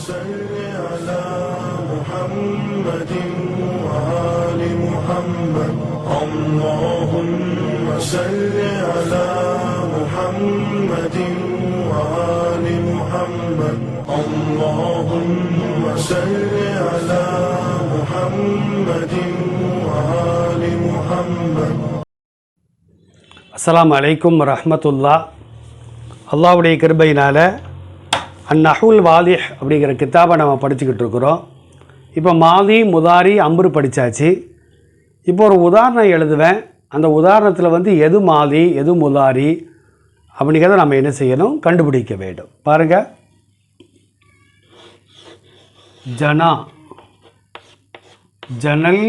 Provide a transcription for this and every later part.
صل على محمد وآل محمد اللهم صل على محمد وآل محمد اللهم صل على محمد وآل محمد அஸ்ஸலாமு அலைக்கும் ரஹ்மத்துல்லா அல்லாவுடைய கிருபையினால் அந்நஹுல் வாலிஹ் அப்படிங்கிற கித்தாபை நம்ம படிச்சுக்கிட்டு இருக்கிறோம். இப்போ மாதி முதாரி அம்புரு படித்தாச்சு இப்போ ஒரு உதாரணம் எழுதுவேன். அந்த உதாரணத்தில் வந்து எது மாதி எது முதாரி அப்படிங்கிறத நம்ம என்ன செய்யணும்? கண்டுபிடிக்க வேண்டும். பாருங்கள் ஜனா. ஜனல்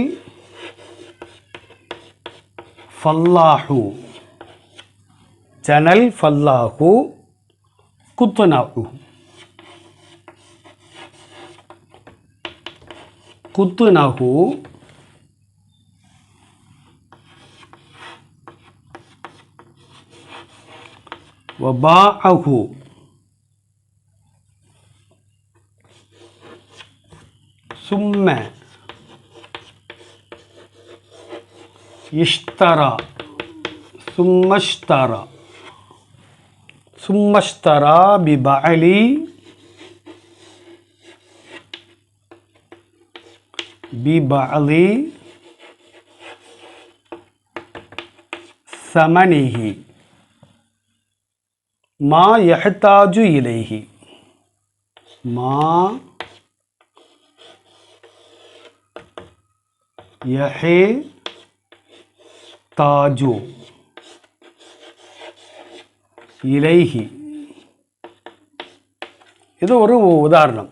ஃபல்லாஹு. ஜனல் ஃபல்லாஹு குத்துனாஹு. قطنه وباعه ثم اشترى ثم اشترى ثم اشترى ببعلي பிபாலி சமனிஹி மா யஹ்தாஜு இலைஹி மா யஹே தாஜு இலைஹி இது ஒரு உதாரணம்.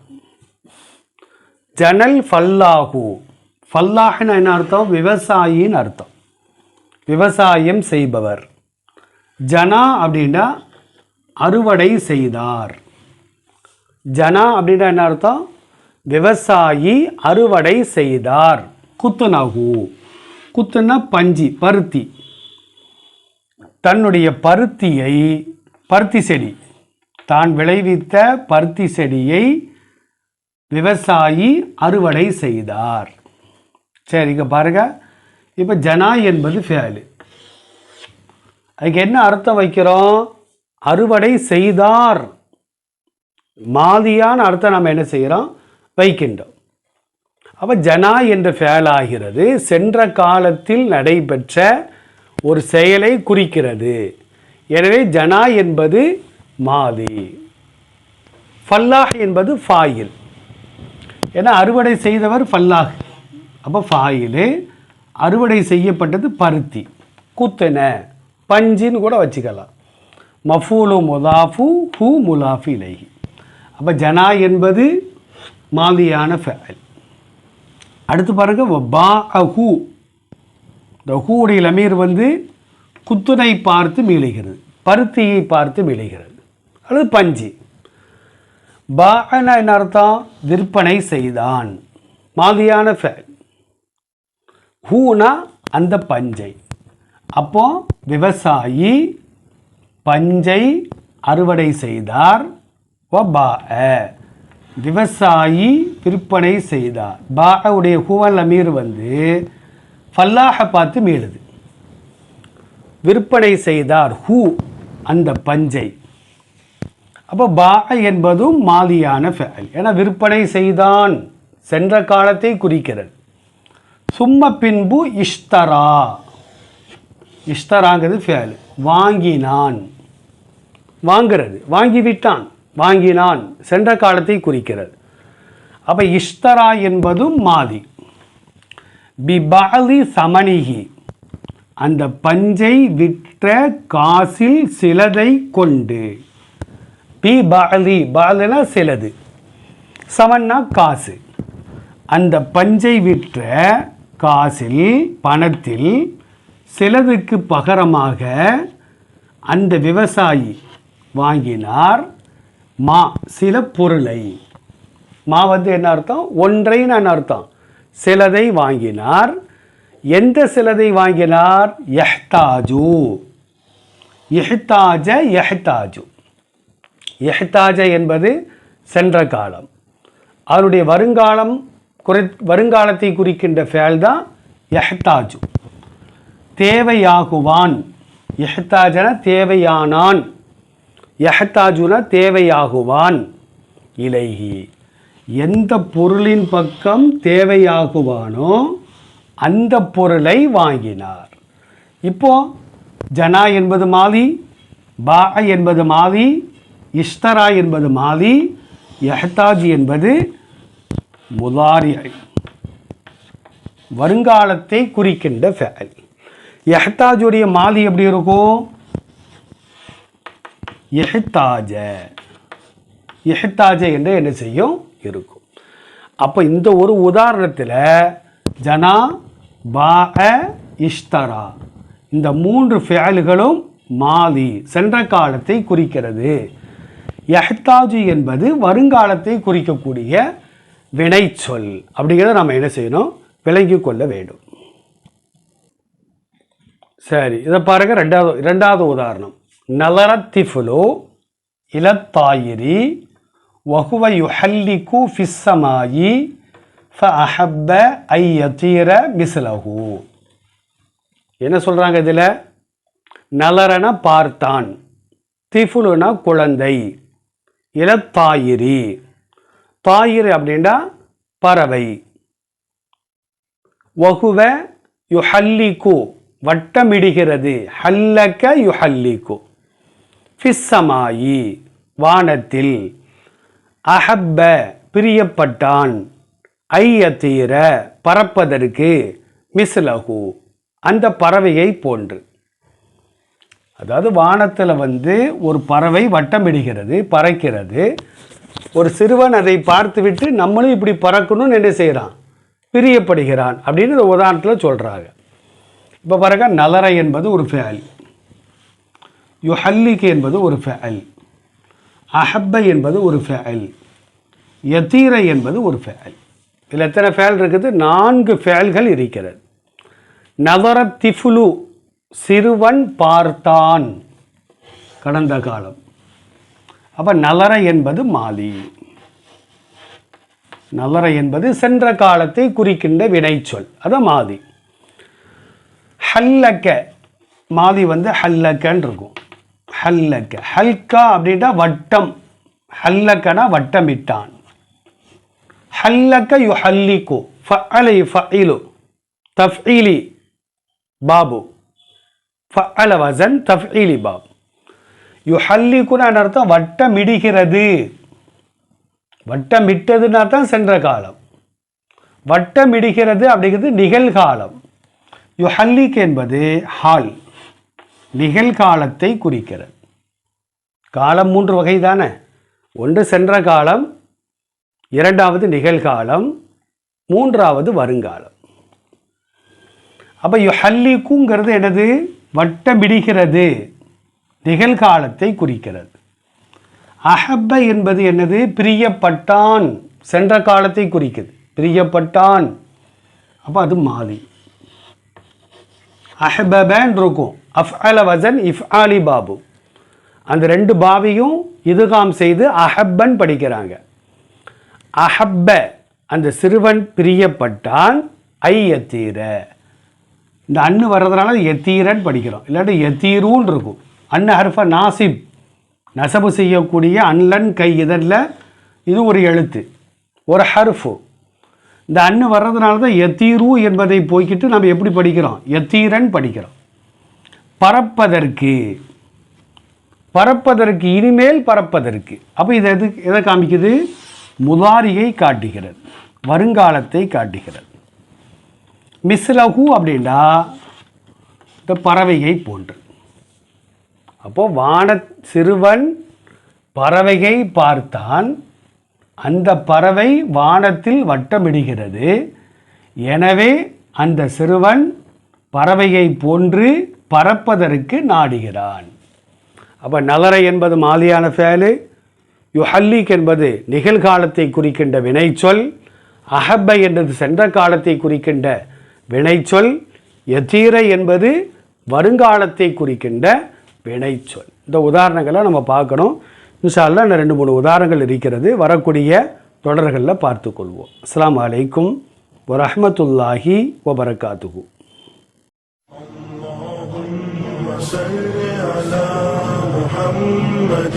ஜனல் ஃபல்லாஹு. ஃபல்லாஹ்னு என்ன அர்த்தம்? விவசாயின்னு அர்த்தம். விவசாயம் செய்பவர். ஜனா அப்படின்னா அறுவடை செய்தார். ஜனா அப்படின்னா என்ன அர்த்தம்? விவசாயி அறுவடை செய்தார். குத்துனகு குத்துனா பஞ்சி பருத்தி. தன்னுடைய பருத்தியை பருத்தி செடி. தான் விளைவித்த பருத்தி செடியை விவசாயி அறுவடை செய்தார். சரி இங்கே பாருங்க. இப்போ ஜனா என்பது ஃபேலு அதுக்கு என்ன அர்த்தம் வைக்கிறோம்? அறுவடை செய்தார். மாதியான அர்த்தம் நம்ம என்ன செய்கிறோம் வைக்கின்றோம். அப்போ ஜனா என்ற ஃபேல் ஆகிறது சென்ற காலத்தில் நடைபெற்ற ஒரு செயலை குறிக்கிறது. எனவே ஜனா என்பது மாதி. ஃபல்லாஹ் என்பது ஃபாயில். ஏன்னா அறுவடை செய்தவர் ஃபல்லாஹ் அப்போ ஃபாயிலு அறுவடை செய்யப்பட்டது பருத்தி. குத்தன பஞ்சின்னு கூட வச்சுக்கலாம். மஃபூலு முதாஃபு ஹூ முலாஃபி இலைஹி. அப்போ ஜனா என்பது மாதியான ஃபேல் அடுத்து பாருங்க பா ஹூ. இந்த ஹூடைய லமீர் வந்து குத்துனை பார்த்து மீளுகிறது. பருத்தியை பார்த்து மீளுகிறது. அல்லது பஞ்சு. பானா என்ன அர்த்தம்? விற்பனை செய்தான். மாதியான ஃபேல் ஹூனா அந்த பஞ்சை. அப்போ விவசாயி பஞ்சை அறுவடை செய்தார். வபா விவசாயி விற்பனை செய்தார். பாவுடைய ஹூவல் அமீர் வந்து ஃபல்லாஹ பார்த்து மீளுது விற்பனை செய்தார் ஹூ அந்த பஞ்சை. அப்போ பா என்பதும் மாதியான ஃபேல் ஏன்னா விற்பனை செய்தான் சென்ற காலத்தை குறிக்கிறது. சும்ம பின்பு இஷ்தரா. இஷ்தராங்கிறது ஃபேல் வாங்கினான். வாங்கிறது. வாங்கிவிட்டான். வாங்கினான். சென்ற காலத்தை குறிக்கிறது. அப்போ இஷ்தரா என்பதும் மாதி பிபாலி சமணிகி அந்த பஞ்சை விற்ற காசில் சிலதை கொண்டு. பி பாலி பாலனா சிலது. சமன்னா காசு. அந்த பஞ்சை விற்ற காசில் பணத்தில் சிலதுக்கு பகரமாக அந்த விவசாயி வாங்கினார் மா சில பொருளை. மா வந்து என்ன அர்த்தம்? ஒன்றைன்னு என்ன அர்த்தம்? சிலதை வாங்கினார். எந்த சிலதை வாங்கினார்? எஹ்தாஜு. எஹ்தாஜ எஹ்தாஜு. இஹ்தாஜ என்பது சென்ற காலம். அதனுடைய வருங்காலம் குறை வருங்காலத்தை குறிக்கின்ற ஃபேல் தான் எஹ்தாஜு. தேவையாகுவான். எஹ்தாஜன தேவையானான். எஹ்தாஜுன தேவையாகுவான். இலகி எந்த பொருளின் பக்கம் தேவையாகுவானோ அந்த பொருளை வாங்கினார். இப்போ ஜனா என்பது மாதி பா என்பது மாதி இஷ்தரா என்பது மாதி எஹ்தாஜி என்பது முதாரி. வருங்காலத்தை குறிக்கின்ற ஃபேல். எஹ்தாஜுடைய மாதி எப்படி இருக்கும் எஹ்தாஜ எஹ்தாஜ என்று என்ன செய்யும்? இருக்கும். அப்போ இந்த ஒரு உதாரணத்தில் ஜனா பா இஷ்தரா. இந்த மூன்று ஃபேல்களும் மாதி சென்ற காலத்தை குறிக்கிறது. எஹ்தாஜு என்பது வருங்காலத்தை குறிக்கக்கூடிய வினைச்சொல். அப்படிங்கிறத நம்ம என்ன செய்யணும்? விளங்கி கொள்ள வேண்டும். சரி இதை பாருங்க ரெண்டாவது ரெண்டாவது உதாரணம். நலரத்திஃபுலு இலத்தாயிரி வஹுவ யுஹல்லிகு ஃபிஸ்ஸமாயி ஃபஅஹப்ப ஐ யதீர மிஸ்லஹு. என்ன சொல்கிறாங்க இதில்? நலரன பார்த்தான் திஃபுலுனா குழந்தை. இலத்தாயிரி தாயிர் அப்படின்னா பறவை. வகுவ யுஹல்லிகு வட்டமிடுகிறது. ஹல்லக்க யுஹல்லிகு ஃபிஸ்ஸமாயி வானத்தில். அஹப்ப பிரியப்பட்டான். ஐயத்தீர பறப்பதற்கு. மிஸ்லஹு அந்த பறவையை போன்று. அதாவது வானத்தில் வந்து ஒரு பறவை வட்டமிடுகிறது பறக்கிறது. ஒரு சிறுவன் அதை பார்த்துவிட்டு நம்மளும் இப்படி பறக்கணும்னு என்ன செய்கிறான் பிரியப்படுகிறான் அப்படின்னு இந்த உதாரணத்தில் சொல்கிறாங்க இப்போ பாருங்க நலர என்பது ஒரு ஃபேல். யுஹல்லிக் என்பது ஒரு ஃபேல். அஹப்ப என்பது ஒரு ஃபேல். யத்தீர என்பது ஒரு ஃபேல். இதில் எத்தனை ஃபேல் இருக்குது? நான்கு ஃபேல்கள் இருக்கிறது. நவர திஃபுலு சிறுவன் பார்த்தான் கடந்த காலம். அப்போ நலர என்பது மாலி. நலர என்பது சென்ற காலத்தை குறிக்கின்ற வினைச்சொல். அது மாதி ஹல்லக்க. மாதி வந்து ஹல்லக்கன்னு இருக்கும் ஹல்லக்க. ஹல்கா அப்படின்னா வட்டம். ஹல்லக்கனா வட்டமிட்டான். ஹல்லக்க யு ஹல்லிக்கு ஃபஅலை ஃபலு தஃஇலி. பாபு. ஃபஅல வசன் தஃஇலி பாப். யுஹல்லிக்குன்னு அர்த்தம்? வட்டமிடுகிறது. வட்டமிட்டதுன்னு தான் சென்ற காலம். வட்டமிடுகிறது அப்படிங்கிறது நிகழ்காலம். யுஹல்லிக் என்பது ஹால். நிகழ்காலத்தை குறிக்கிறது. காலம் மூன்று வகை தானே? ஒன்று சென்ற காலம் இரண்டாவது நிகழ்காலம் மூன்றாவது வருங்காலம். அப்போ யுஹல்லிக்குங்கிறது என்னது? வட்டமிடுகிறது. நிகழ்காலத்தை குறிக்கிறது. அஹப்ப என்பது என்னது? பிரியப்பட்டான். சென்ற காலத்தை குறிக்குது. பிரியப்பட்டான். அப்போ அது மாலி. அஹபபன் இருக்கும். அஃஅல வசன் இஃப் அலி பாபு. அந்த ரெண்டு பாவியும் இதுகாம் செய்து அஹப்பன் படிக்கிறாங்க. அஹப்ப அந்த சிறுவன் பிரியப்பட்டான். ஐயத்தீர. இந்த அண்ணு வர்றதுனால எத்தீரன் படிக்கிறோம். இல்லாட்டி எத்தீருன்னு இருக்கும். அன்னு ஹர்ஃப நாசிப் நசபு செய்யக்கூடிய அன்லன் கை இதழில் இது ஒரு எழுத்து ஒரு ஹர்ஃபு. இந்த அண்ணு வர்றதுனால தான் எத்தீரு என்பதை போய்க்கிட்டு நம்ம எப்படி படிக்கிறோம்? எத்தீரன் படிக்கிறோம். பறப்பதற்கு பறப்பதற்கு இனிமேல் பறப்பதற்கு. அப்போ இது எது எதை காமிக்குது? முதாரியை காட்டுகிறது வருங்காலத்தை காட்டுகிறது. மிஸ்லஹு அப்படின்னா இந்த பறவையை போன்று. அப்போது வான சிறுவன் பறவையை பார்த்தான். அந்த பறவை வானத்தில் வட்டமிடுகிறது. எனவே அந்த சிறுவன் பறவையை போன்று பறப்பதற்கு நாடுகிறான். அப்போ நலரை என்பது மாலியான ஃபேலு. யுஹல்லிக் என்பது நிகழ்காலத்தை குறிக்கின்ற வினைச்சொல். அஹப்பை என்பது சென்ற காலத்தை குறிக்கின்ற வினைச்சொல் எத்தீர என்பது வருங்காலத்தை குறிக்கின்ற வினைச்சொல் இந்த உதாரணங்களை நம்ம பார்க்கணும் இன்ஷா அல்லாஹ் இன்னும் ரெண்டு மூணு உதாரணங்கள் இருக்கிறது வரக்கூடிய தொடர்களில் பார்த்துக்கொள்வோம் அஸ்ஸலாமு அலைக்கும் வரஹ்மத்துல்லாஹி வபரகாத்துஹு صل على محمد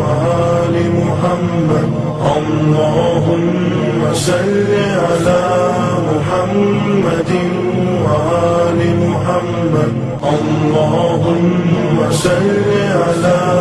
وآل محمد اللهم صل على محمد وآل محمد. اللهم صل على